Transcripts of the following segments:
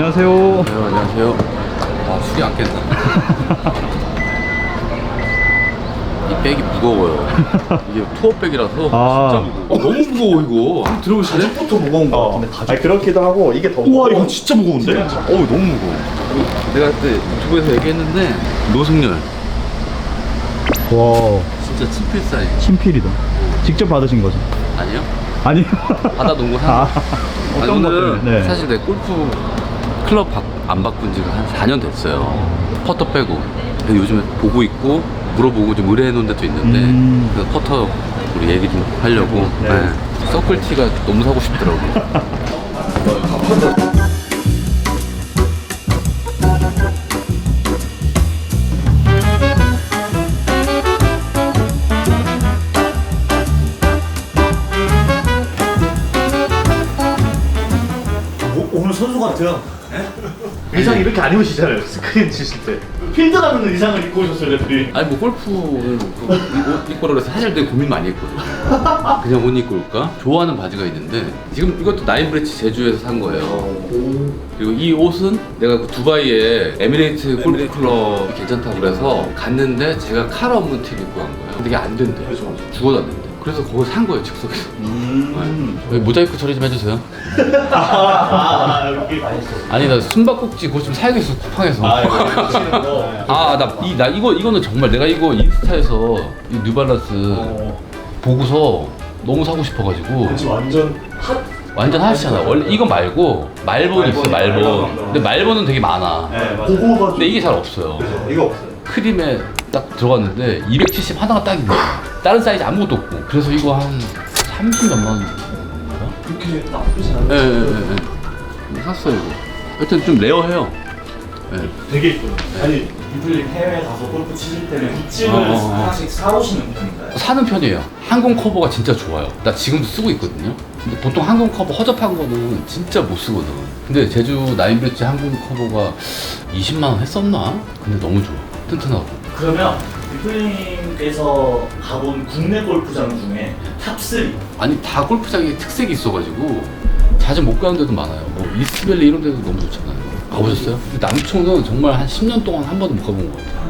안녕하세요. 안녕하세요. 안녕하세요. 아, 술이 안 깼다. 이 백이 무거워요. 이게 투어백이라서 아. 진짜 무거워. 어, 너무 무거워 이거. 들어보실래? 더 무거운 거 같은데 가죽. 아니 그렇기도 하고 이게 더 우와 이거 진짜 무거운데? 어우 너무 무거워. 내가 그때 유튜브에서 얘기했는데 노승열 와, 진짜 친필 사인 친필이다. 직접 받으신 거죠? 아니요? 아니요. 받아 놓은 거 산. 아, 어떤 것들? 네. 사실 내 골프 클럽 바, 안 바꾼 지가 한 4년 됐어요. 퍼터 빼고. 요즘에 보고 있고 물어보고 좀 의뢰해 놓은 데도 있는데 음. 그래서 퍼터 우리 얘기 좀 하려고 네. 네. 서클티가 너무 사고 싶더라고. 오, 안 입으시잖아요. 스크린 치실 때. 필드 가는 의상을 입고 오셨어요, 레프리. 아니 뭐 골프를 그 옷 입고 그래서 사실 되게 고민 많이 했거든. 그냥 옷 입고 올까? 좋아하는 바지가 있는데 지금 이것도 나인브레치 제주에서 산 거예요. 그리고 이 옷은 내가 그 두바이에 에미레이트 골프 클럽 괜찮다고 그래서 갔는데 제가 칼 없는 티를 입고 간 거예요. 근데 이게 안 된대. 죽어도 안 된대. 그래서 그걸 산 거예요 즉석에서. 음. 네. 여기 모자이크 처리 좀 해주세요. 아, 여기 아니 나 숨바꼭질 그거 좀 사야겠어 쿠팡에서. 아, 이거 치는 거. 아, 나, 이, 나 이거, 이거는 정말 내가 이거 인스타에서 이 뉴발란스 어, 보고서 너무 사고 싶어가지고 지금 완전 핫. 완전 하시잖아. 원래 이거 말고 말본 있어, 말본. 말본. 근데 말본은 되게 많아. 네, 맞아요. 근데 이게 잘 없어요. 이거 없어요. 크림에 딱 들어갔는데 270 하나가 딱인데 다른 사이즈 아무것도 없고 그래서 이거 한 30 몇만 원 그렇게 나쁘진 않아요. 예, 예, 예, 예. 샀어요 이거. 하여튼 좀 레어해요. 예. 되게 이뻐요. 아니, 이분이 해외 가서 골프 치실 때는 굿즈를 어, 어, 어. 하나씩 사오시는 편인가요? 사는 편이에요. 항공 커버가 진짜 좋아요. 나 지금도 쓰고 있거든요. 근데 보통 항공 커버 허접한 거는 진짜 못 쓰거든. 근데 제주 나인브릿지 항공 커버가 20만 원 했었나? 근데 너무 좋아. 튼튼하고. 그러면 대표님께서 가본 국내 골프장 중에 탑3 아니 다 골프장에 특색이 있어가지고 자주 못 가는 데도 많아요. 뭐 이스트밸리 이런 데도 너무 좋잖아요. 가보셨어요? 근데 남초는 정말 한 10년 동안 한 번도 못 가본 것 같아요.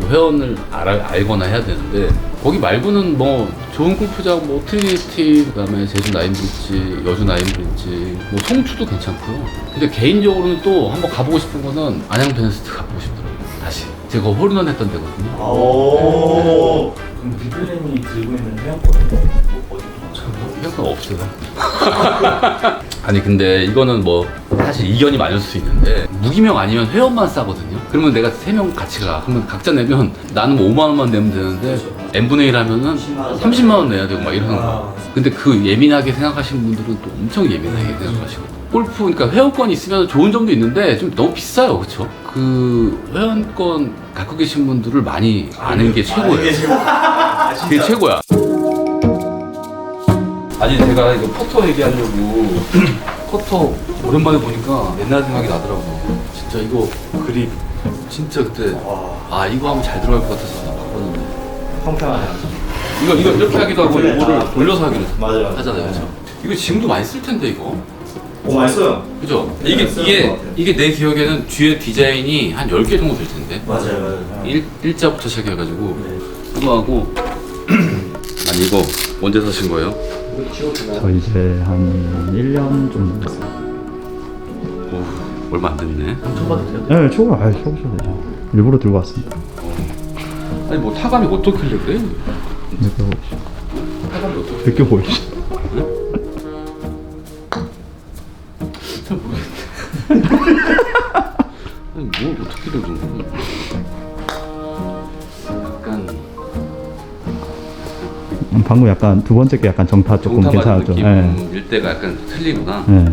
그 회원을 알아, 알거나 해야 되는데 거기 말고는 뭐 좋은 골프장 뭐 트리니티 그다음에 제주 나인브릿지 여주 나인브릿지 뭐 송추도 괜찮고요. 근데 개인적으로는 또 한번 가보고 싶은 거는 안양 베네스트 가보고 싶더라고요. 다시 제가 홀인원 했던 데거든요. 오. 그럼 비플님이 들고 있는 회원권은 뭐 어디 생각 없어요. 아니 근데 이거는 뭐 사실 이견이 많을 수 있는데 무기명 아니면 회원만 싸거든요. 그러면 내가 세 명 같이 가. 그러면 각자 내면 나는 뭐 5만 원만 내면 되는데 n 분의 1 하면은 30만 원 내야 되고 막 이러는 거. 근데 그 예민하게 생각하시는 분들은 또 엄청 예민하게 생각하시고. 골프 그러니까 회원권이 있으면 좋은 점도 있는데 좀 너무 비싸요, 그렇죠? 그 회원권 갖고 계신 분들을 많이 아는 게 최고예요. 그게 최고야. 아니 제가 이거 포터 얘기하려고 포터 오랜만에 보니까 옛날 생각이 나더라고. 진짜 이거 그립 진짜 그때 아 이거 하면 잘 들어갈 것 같아서 바꿨는데 평평하네요. 이거 이거 이렇게 하기도 하고 그래. 이거를 아. 돌려서 하기로 맞아요. 하잖아요, 그렇죠? 이거 지금도 많이 쓸 텐데 이거. 오 맛있어요. 그죠? 이게 쓰는 이게 것 같아요. 이게 내 기억에는 뒤에 디자인이 한 10개 정도 될 텐데. 맞아요, 맞아요. 일, 일자부터 시작해 가지고 네. 이거 하고 아니 이거 언제 사신 거예요? 저 이제 한 1년 좀 됐어요. 오, 얼마 안 됐네. 네, 초과, 아, 초과셔도 되죠. 일부러 들고 왔습니다. 아니 뭐 타감이 어떻길래 그래? 느껴보시죠. 타감이 어떻게? 느껴보시죠. 방금 약간 두 번째 게 약간 정타 조금 정타 맞은 괜찮았죠. 네. 느낌일 때가 약간 틀리구나. 네.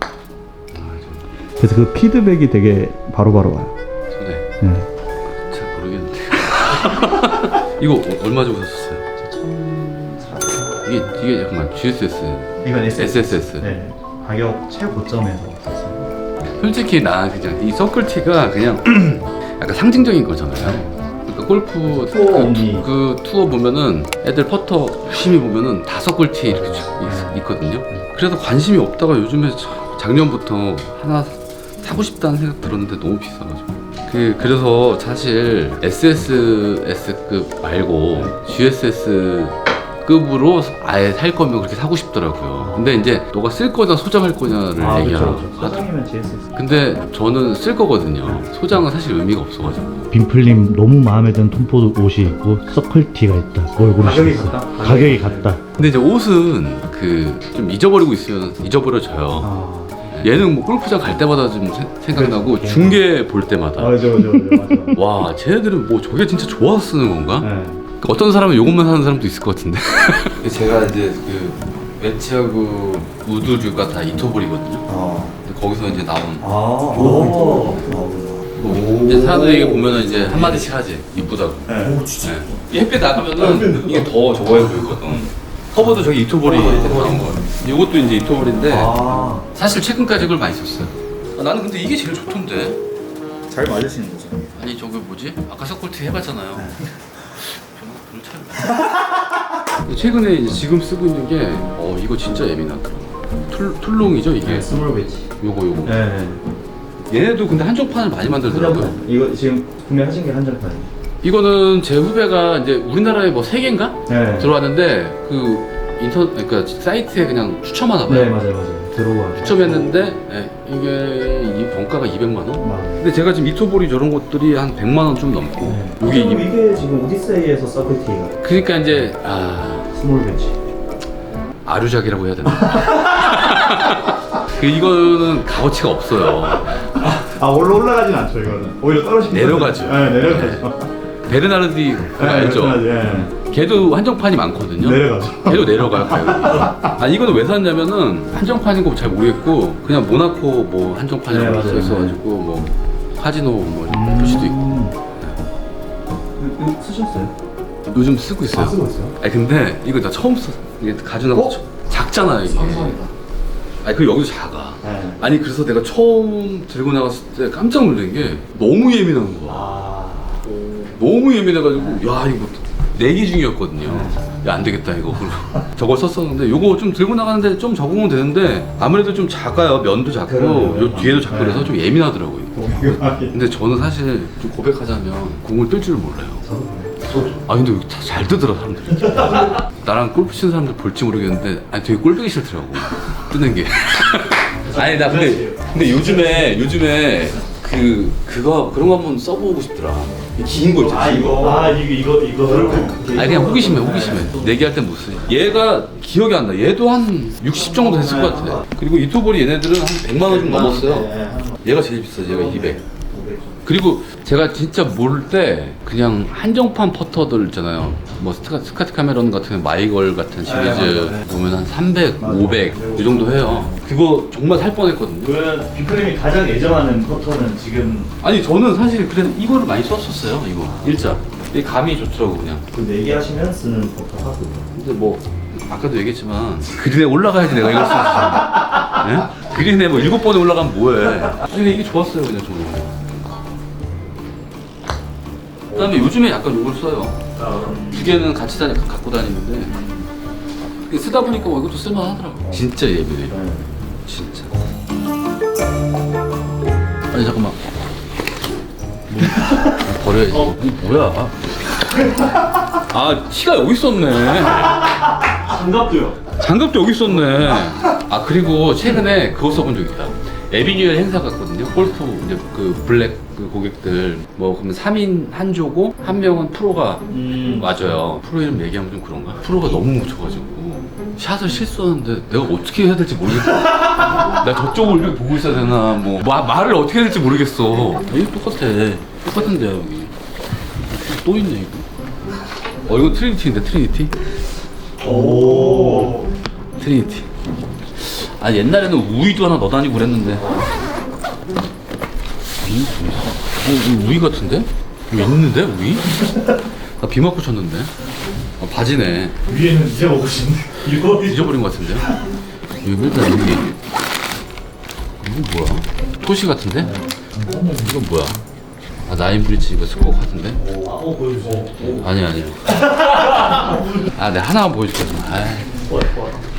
아, 좀 그래서 그 피드백이 되게 바로바로 와요. 손에 네. 잘 모르겠는데. 이거 어- 얼마 주고 샀었어요? 이게 이게 잠깐만 GSS, 이건 SSS. 네. 가격 최고점에서 샀어요. 솔직히 나 그냥 이 서클티가 그냥 약간 상징적인 거잖아요. 그러니까 골프 투어 그. 투- 그 투어 보면은 애들 퍼터 열심히 보면은 다 서클티 이렇게 쭉 있, 있거든요. 그래서 관심이 없다가 요즘에 참 작년부터 하나 사고 싶다는 생각 들었는데 너무 비싸가지고. 그 그래서 사실 SSS급 말고 GSS 급으로 아예 살 거면 그렇게 사고 싶더라고요. 근데 이제 너가 쓸 거냐 소장할 거냐를 아 얘기하라. 그렇죠 그렇죠 소장이면 GSS 근데 저는 쓸 거거든요. 소장은 사실 의미가 없어가지고. 빈플림 너무 마음에 드는 톰포드 옷이 있고 서클티가 있다 얼굴이 가격이 있어. 같다? 가격이 같다 근데 이제 옷은 그 좀 잊어버리고 있으면 잊어버려져요. 아 얘는 뭐 골프장 갈 때마다 좀 세- 생각나고 그래. 중계 볼 때마다 맞아 맞아 맞아 맞아 와 쟤네들은 뭐 저게 진짜 좋아서 쓰는 건가? 네. 어떤 사람은 요것만 사는 사람도 있을 것 같은데 제가 이제 그 웨치하고 우드류가 다 이토볼이거든요 어. 근데 거기서 이제 나온 아. 오. 뭐 이제 사람들이 보면은 이제 한 마디씩 하지 이쁘다고 네. 네. 이 햇빛 나가면은 이게 더 저거해 보이거든 커버도 저기 이토볼이 나온 거예요 이것도 이제 이토볼인데 아. 사실 최근까지 그걸 많이 썼어요 아, 나는 근데 이게 제일 좋던데 잘 맞으시는 거죠? 아니 저기 뭐지? 아까 서콜트 해봤잖아요. 네. 최근에 이제 지금 쓰고 있는 게 어 이거 진짜 예민하더라. 툴 툴롱이죠 이게. 스몰 배지 요거 요거. 네 얘네도 근데 한정판을 많이 만들더라고요. 이거 지금 구매 하신 게 한정판이에요 이거는 제 후배가 이제 우리나라에 뭐 세 개인가 네 들어왔는데 그 인터 그러니까 사이트에 그냥 추첨하나 봐요. 네 맞아요 맞아요 들어와 추첨했는데 예, 이게 이 원가가 200만 원. 만 근데 제가 지금 이토볼이 저런 것들이 한 100만 원 좀 넘고 네. 이게, 이- 이게 지금 오디세이에서 서클티가 그러니까 이제 아 스몰 배지 아류작이라고 해야 되나? 그 이거는 값어치가 없어요. 아 올라 올라가진 않죠 이거는. 오히려 떨어지는. 내려가죠. 네 내려가죠. 베르나르디 그거 알죠? 네. 걔도 한정판이 많거든요. 내려가죠. 걔도 내려가요 가격이. 아 이거는 왜 샀냐면은 한정판인 거 잘 모르겠고 그냥 모나코 뭐 네, 한정판이라고 맞아요. 써 있어가지고 뭐 카지노 뭐 이런 표시도 있고 이거, 쓰셨어요? 요즘 쓰고 있어요. 아 쓰고 있어요? 아니 근데 이거 나 처음 써. 이게 가져나서 어? 처- 작잖아요 이게. 아니 그 여기도 작아. 네. 아니 그래서 내가 처음 들고 나갔을 때 깜짝 놀란 게 너무 예민한 거야. 아 너무 예민해가지고 야 이거 내기 중이었거든요. 야 안 되겠다 이거. 저걸 썼었는데 요거 좀 들고 나가는데 좀 적응은 되는데 아무래도 좀 작아요. 면도 작고 그러네요. 요 뒤에도 작고 네. 그래서 좀 예민하더라고요. 아, 근데 저는 사실 좀 고백하자면 공을 뜰 줄 몰라요. 저도 그래요 아 근데 다 잘 뜨더라 사람들이. 나랑 골프 치는 사람들 볼지 모르겠는데 아니 되게 꼴보기 싫더라고 뜨는 게. 아니 나 근데 근데 요즘에 요즘에 그 그거 그런 거 한번 써보고 싶더라. 긴거 있잖아. 긴 거. 아 이거 이거 이거. 아니 그냥 호기심해 호기심해 내기할 땐 못 쓰지. 얘가 기억이 안 나. 얘도 한 60 정도 됐을 것 같아. 그리고 이토볼이 얘네들은 한 100만 원 좀 넘었어요. 얘가 제일 비싸 얘가 200 그리고 제가 진짜 모를 때 그냥 한정판 퍼터들 있잖아요 뭐 스카, 스카트 카메론 같은 마이걸 같은 시리즈 보면 한 300, 500이 정도 해요. 그거 정말 살 뻔했거든요. 그러면 빅크림이 가장 애정하는 퍼터는 지금? 아니 저는 사실 그래서 이거를 많이 썼었어요 이거. 일자. 이 감이 좋더라고 그냥. 그 내기하시면 쓰는 버터 하고. 근데 뭐 아까도 얘기했지만 그린에 올라가야지 내가 이걸 쓰지 예? 그린에 뭐 일곱 번에 올라가면 뭐해. 근데 이게 좋았어요 그냥 저는 그다음에 요즘에 약간 이걸 써요. 두 개는 같이 다니 갖고 다니는데. 이게 쓰다 보니까 어, 이것도 쓸만하더라고. 진짜 예민해. 진짜. 아니 잠깐만. 뭐, 버려야지. 이거 뭐야? 아 티가 여기 있었네. 장갑도요. 장갑도 여기 있었네. 아 그리고 최근에 그거 써본 적 있다. 에비뉴얼 행사 갔거든요. 골프 이제 그 블랙 그 고객들 뭐 그러면 3인 한 조고 한 명은 프로가 음. 맞아요. 프로 이름 얘기하면 좀 그런가? 프로가 너무 묻혀가지고 샷을 실수하는데 내가 어떻게 해야 될지 모르겠어. 나 저쪽을 이렇게 보고 있어야 되나 뭐 마- 말을 어떻게 해야 될지 모르겠어. 이거 똑같아. 똑같은데 여기 또 있네 이거. 어 이거 트리니티인데 트리니티? 오. 트리니티. 아 옛날에는 우이도 하나 넣어 다니고 그랬는데. 좀 있어. 어, 이거 우이 같은데? 이거 있는데 우이? 나 비 맞고 쳤는데. 아, 바지네. 위에는 이제 먹고 싶네. 이거 잊어버린 것 같은데. 이거 일단 여기. 이거 뭐야? 토시 같은데? 이건 뭐야? 아 나인 브리치 이거 쓸것 같은데? 어 보여주세요. 아니 아니. 아 내가 하나만 보여줄게. 아.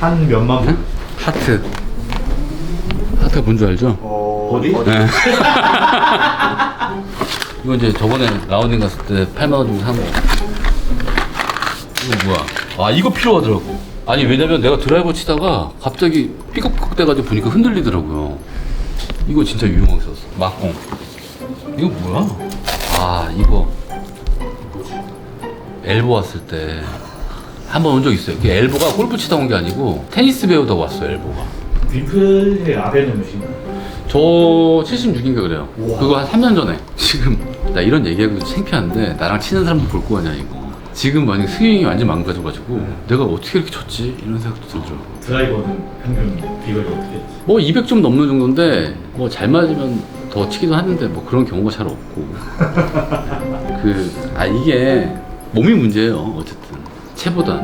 한 몇만 원. 하트 하트 다뭔줄 알죠? 어디? 네. 이거 이제 저번에 라운딩 갔을 때 8만 원 주고 산 거. 이거 뭐야? 아 이거 필요하더라고. 아니 왜냐면 내가 드라이버 치다가 갑자기 삐걱삐걱 돼가지고 보니까 흔들리더라고요. 이거 진짜 유용하게 썼어. 막공. 이거 뭐야? 아 이거 엘보 왔을 때 한 번 온 적 있어요. 그 엘보가 골프 치다 온 게 아니고 테니스 배우다 왔어요. 엘보가. dim플의 앞에 놓으신가? 저 76인가 그래요. 그거 한 3년 전에. 지금 나 이런 얘기하고 창피한데 나랑 치는 사람도 볼 거 아니야 이거. 지금 만약 스윙이 완전 망가져가지고 내가 어떻게 이렇게 쳤지? 이런 생각도 들더라고. 드라이버는 평균 비거리 어떻게 했지? 뭐 200점 넘는 정도인데 뭐 잘 맞으면 더 치기도 하는데 뭐 그런 경우가 잘 없고. 그 아 이게 몸이 문제예요. 어쨌든 채보단.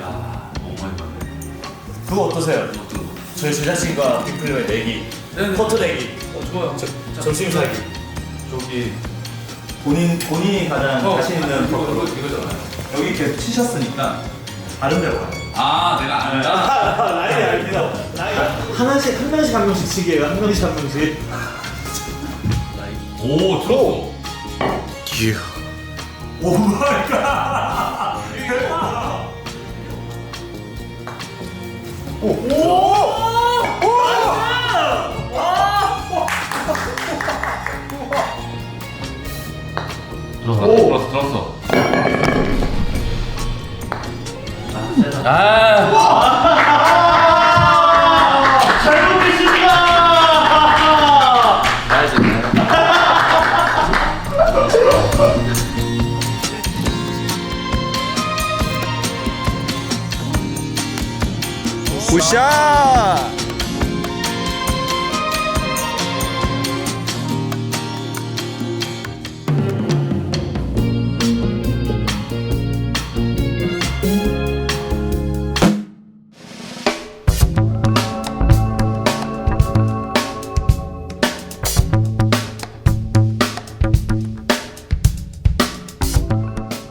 야 너무 많이 맞네. 그거 어떠세요? 저희 제작진과 dim플의 내기 커트 내기 어 좋아요. 점심 사기 저기 본인 본인이 가장 자신 있는 이거 이거 이거잖아요. 여기 계속 치셨으니까 다른 데로 가요. 아 내가 안다. 하나씩 한 명씩 한 명씩 치기예요. 한 명씩 한 명씩. 오 들어. 오 마이 갓. 오! 오! 들어갔어, 들어갔어, 들어갔어. 아, 굿샷!